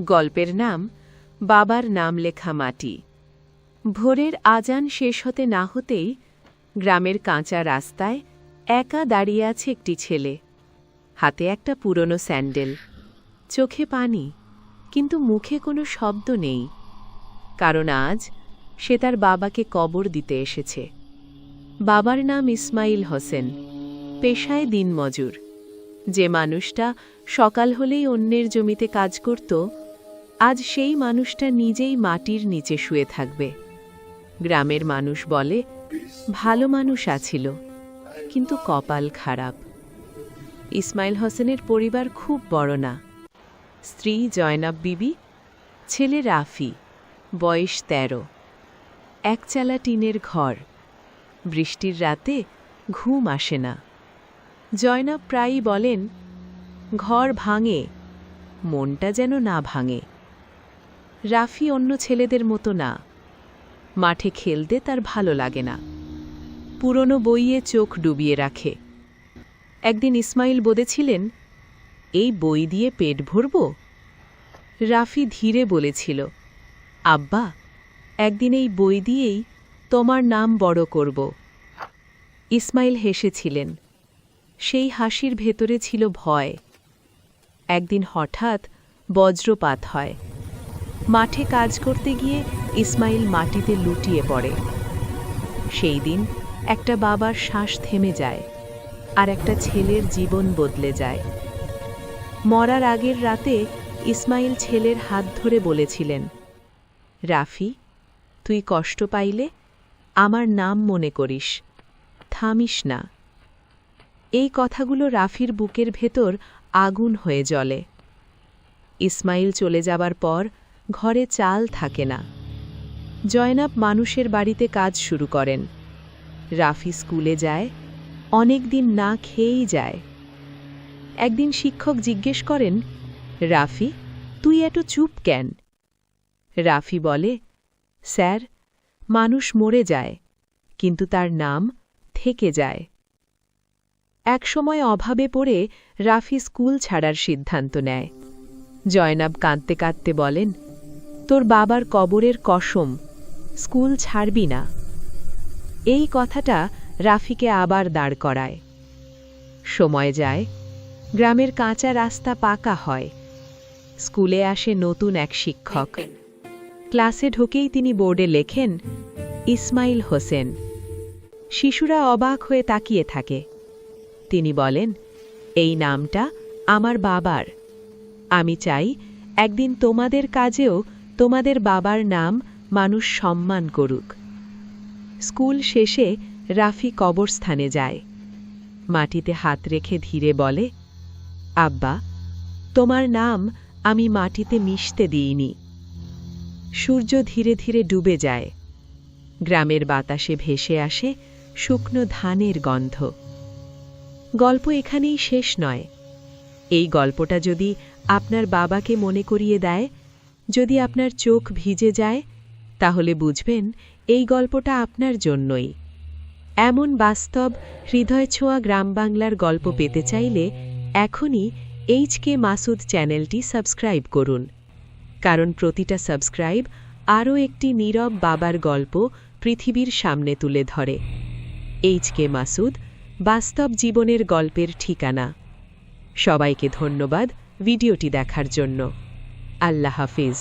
গল্পের নাম বাবার নাম লেখা মাটি। ভোরের আজান শেষ হতে না হতেই গ্রামের কাঁচা রাস্তায় একা দাঁড়িয়ে আছে একটি ছেলে। হাতে একটা পুরনো স্যান্ডেল। চোখে পানি, কিন্তু মুখে কোনো শব্দ নেই। কারণ আজ সে তার বাবাকে কবর দিতে এসেছে। বাবার নাম ইসমাইল হোসেন। পেশায় দিনমজুর। যে মানুষটা সকাল হলেই অন্যের জমিতে কাজ করত আজ সেই মানুষটা নিজেই মাটির নিচে শুয়ে থাকবে। গ্রামের মানুষ বলে, ভালো মানুষ আছিল, কিন্তু কপাল খারাপ। ইসমাইল হোসেনের পরিবার খুব বড় না। স্ত্রী জয়নাব বিবি, ছেলে রাফি, বয়স তেরো। একচালা টিনের ঘর। বৃষ্টির রাতে ঘুম আসে না। জয়নাব প্রায়ই বলেন, ঘর ভাঙে, মনটা যেন না ভাঙে। রাফি অন্য ছেলেদের মতো না। মাঠে খেলতে তার ভালো লাগে না। পুরনো বইয়ে চোখ ডুবিয়ে রাখে। একদিন ইসমাইল বলেছিলেন, এই বই দিয়ে পেট ভরব? রাফি ধীরে বলেছিল, আব্বা, একদিন এই বই দিয়েই তোমার নাম বড় করব। ইসমাইল হেসেছিলেন। সেই হাসির ভেতরে ছিল ভয়। একদিন হঠাৎ বজ্রপাত হয়। মাঠে কাজ করতে গিয়ে ইসমাইল মাটিতে লুটিয়ে পড়ে। সেই দিন একটা বাবার শ্বাস থেমে যায় আর একটা ছেলের জীবন বদলে যায়। মরার আগের রাতে ইসমাইল ছেলের হাত ধরে বলেছিলেন, রাফি, তুই কষ্ট পাইলে আমার নাম মনে করিস, থামিস না। এই কথাগুলো রাফির বুকের ভেতর আগুন হয়ে জ্বলে। ইসমাইল চলে যাবার পর ঘরে চাল থাকে না। জয়নাব মানুষের বাড়িতে কাজ শুরু করেন। রাফি স্কুলে যায়, অনেক দিন না খেয়েই যায়। একদিন শিক্ষক জিজ্ঞেস করেন, রাফি, তুই এত চুপ কেন? রাফি বলে, স্যার, মানুষ মরে যায়, কিন্তু তার নাম থেকে যায়। একসময় অভাবে পড়ে রাফি স্কুল ছাড়ার সিদ্ধান্ত নেয়। জয়নাব কাঁদতে কাঁদতে বলেন তোর বাবার কবরের কসম, স্কুল ছাড়বি না। এই কথাটা রাফিকে আবার দাঁড় করায়। সময় যায়, গ্রামের কাঁচা রাস্তা পাকা হয়। স্কুলে আসে নতুন এক শিক্ষক। ক্লাসে ঢুকেই তিনি বোর্ডে লেখেন, ইসমাইল হোসেন। শিশুরা অবাক হয়ে তাকিয়ে থাকে। তিনি বলেন, এই নামটা আমার বাবার। আমি চাই একদিন তোমাদের কাজেও তোমাদের বাবার নাম মানুষ সম্মান করুক। স্কুল শেষে রাফি কবরস্থানে যায়। মাটিতে হাত রেখে ধীরে বলে, আব্বা, তোমার নাম আমি মাটিতে মিশতে দিইনি। সূর্য ধীরে ধীরে ডুবে যায়। গ্রামের বাতাসে ভেসে আসে শুকনো ধানের গন্ধ। গল্প এখানেই শেষ নয়। এই গল্পটা যদি আপনার বাবাকে মনে করিয়ে দেয় যদি আপনার চোখ ভিজে যায়, তাহলে বুঝবেন এই গল্পটা আপনার জন্যই। এমন বাস্তব হৃদয় ছোঁয়া গ্রাম বাংলার গল্প পেতে চাইলে এখনই এইচ কে মাসুদ চ্যানেলটি সাবস্ক্রাইব করুন। কারণ প্রতিটা সাবস্ক্রাইব আরও একটি নীরব বাবার গল্প পৃথিবীর সামনে তুলে ধরে। এইচ কে মাসুদ, বাস্তব জীবনের গল্পের ঠিকানা। সবাইকে ধন্যবাদ ভিডিওটি দেখার জন্য। আল্লাহ হাফিজ